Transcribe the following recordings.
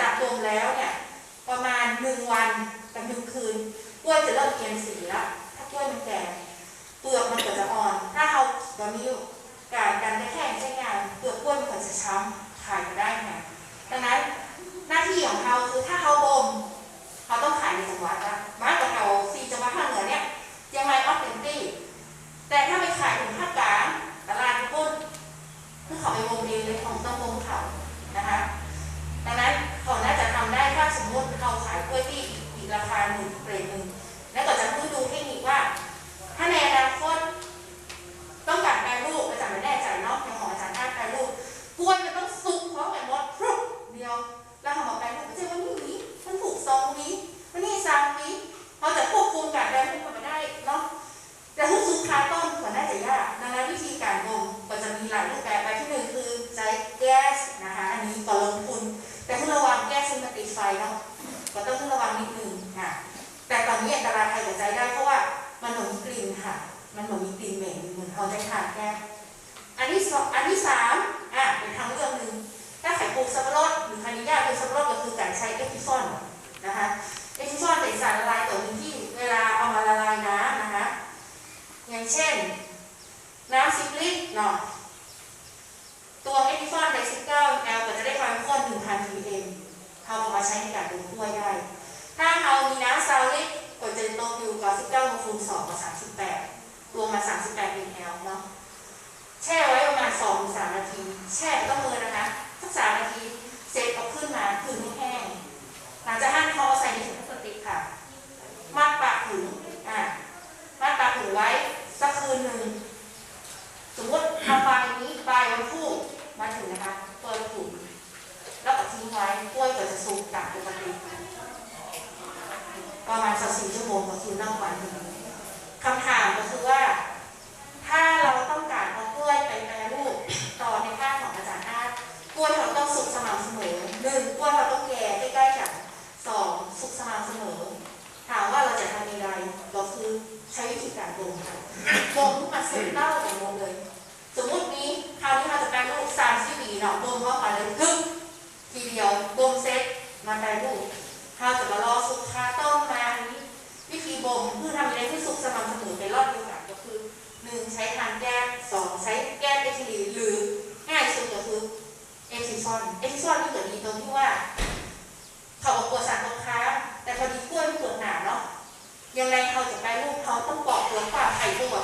จากดมแล้วเนี่ยประมาณหนึ่งวันกับหนึ่งคืนกล้วยจะเริ่มเปลี่ยนสีแล้วถ้ากล้วยมันแก่เปลือกมันก็จะอ่อน ถ้าเราตอนนี้การการได้แข่งใช้งานเปลือกกล้วยมันก็ ติดไฟเนาะก็ต้องระวังนิดนึงค่ะ แต่ตอนนี้อันตรายใครจะใจได้เพราะว่ามันหนมกลิ่นค่ะ มันหนมีกลิ่นเหม็นเหมือนเขาได้ทานแก้อันที่สองอันที่สามอะเป็นทางเลือกหนึ่งถ้าใครปลูกสับปะรดหรือครอนุญาตปลูกสับปะรดก็คือการใช้เอทิฟอนนะคะเอทิฟอนเป็นสารละลายตัวหนึ่งที่เวลาเอามาละลายน้ำนะคะ อย่างเช่น น้ำสิบลิตรเนาะตัวเอทิฟอนใน19แอลก็จะได้ความข้น1,000 ppm เขาเอามาใช้ในการดูกล้วยได้ ถ้าเรามีน้ำซาวลิตก็จะตกอยู่กับ19มาคูณ2กับ 38มมา38 ml เนาะแช่ไว้ประมาณ2-3นาที แช่ไม่ต้องมือนะคะสัก3นาทีเสร็จเอาขึ้นมาคืนให้แห้งหลังจากนั้นเขาเอใส่ในถุงพลาสติกค่ะ มัดปากถุงอะมัดปากถุงไว้สักคืนหนึ่งสมมติทำปลายนี้ปลายวันพุธมาถึงนะคะเปิดถุงแล้วก็ทิ้งไว้กล้วยก็จะสุกตามปกติประมาณสักสี่ชั่วโมงก็คือนั่งวันหนึ่งคำถามก็คือว่า นาะบ่มเข้าไปเลยกึ๊บทีเดียวบ่มเสร็จมาแปรรูปถ้าจะมารอสุกคาต้มมาอันนี้วิธีบ่มเพื่อทำให้ได้ที่สุกสม่ำเสมอในรอบเดียวกันก็คือหนึ่งใช้ทานแก้สองใช้แก้เอทิลีนหรือง่ายสุดก็คือเอทิซอนเอทิซอนที่เกิดดีตรงที่ว่า เขาบอกกลัวสารตกค้าแต่พอดีกล้วยมันเปลือกหนาเนาะยังไงเขาจะแปรรูปเขาต้องปอกเปลือกกว่าไข่ตัว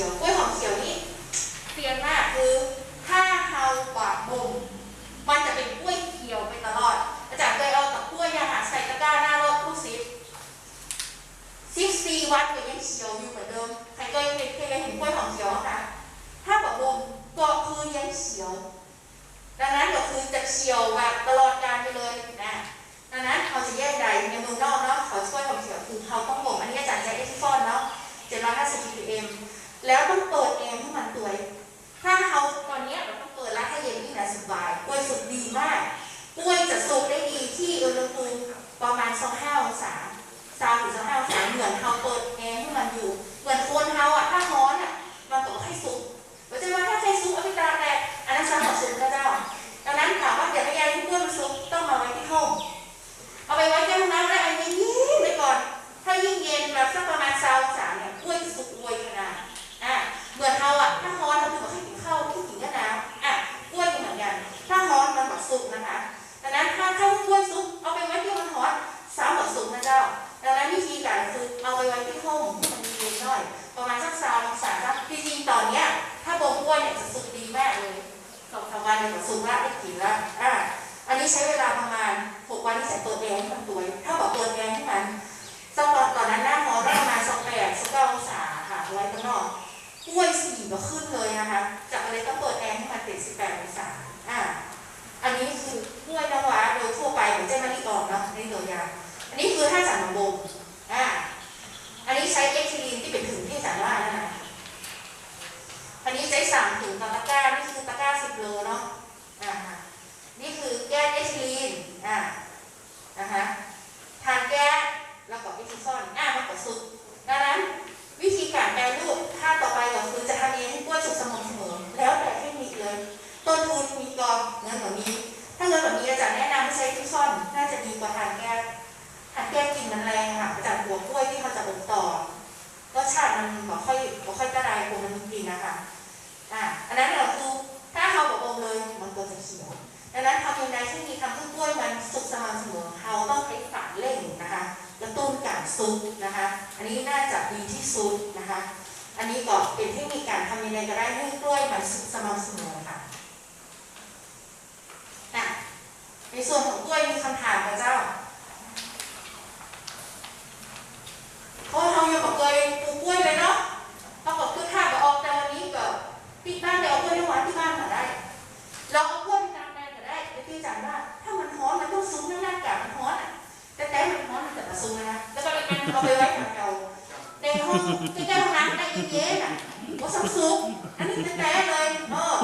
ขียวกล้วยหอมเขียวนี่เปลี่ยนมากคือถ้าเรากวาดบ่มมันจะเป็นกล้วยเขียวไปตลอด อาจารย์เคยเอาตะกล้วยเนี่ยค่ะใส่ตะกร้าหน้ารถผู้ซิปซิปซีวัดก็ยังเขียวอยู่เหมือนเดิมใครเคยเคยเคยเห็นกล้วยหอมเขียวไหมคะถ้าแบบบ่มก็คือยังเขียว ดังนั้นก็คือจะเขียวแบบตลอดก แล้วต้องเปิดแอร์ให้มันสวย ถ้าเขา องสามวันเนี่ยก็สูงละได้กี่ละอ่าอันนี้ใช้เวลาประมาณหกวันที่ใส่ตัวแดงให้มันตัวถ้าบอกตัวแดงให้มันสักตอนตอนนั้นหน้ามอประมาณสองแปดสักเก้าองศาค่ะไว้ข้างนอกกล้วยสีก็ขึ้นเลยนะคะจากอะไรต้องเปิดแอร์ให้มันเป็นสิบแปดองศาอ่า อันนี้คือกล้วยน้ำว้าโดยทั่วไปเหมือนเจ้ามะลิอ่อนเนาะในตัวอย่าง อันนี้คือถ้าจัดมาบ่มอ่า อันนี้ใช้เอ็กซิลีนที่เป็นถึงที่จัดว่านะคะ อันนี้ใช้ สามถุงต่อตะกร้า นี่คือตะกร้าสิบโลเนาะ อ่า นี่คือแก้วเอทิลีน อ่า ซุปนะคะ อันนี้น่าจะดีที่สุดนะคะ อันนี้ก็เป็นเทคนิคการทำยังไงก็ได้ให้กล้วยมันสุกสม่ำเสมอค่ะอะในส่วนของกล้วยมีคำถามกับเจ้าเพราะเรายังบอกเคยปลูกกล้วยเลยเนาะปรากฏคือถ้าไปออกแต่วันนี้ก็ปิดบ้านเดี๋ยวเอากล้วยไปหวานที่บ้านมาได้ เราเอากล้วยไปตามแปลงก็ได้แต่พี่จำว่าถ้ามันร้อนมันต้องซุ้มหน้ากากมัน ซุ้มนะ แล้วก็เลยมันเอาไปไว้แถวๆในห้องที่แก้ห้องน้ำได้เย็นๆอะว่าซัมซุกอันนี้แต่แต่เลยเออ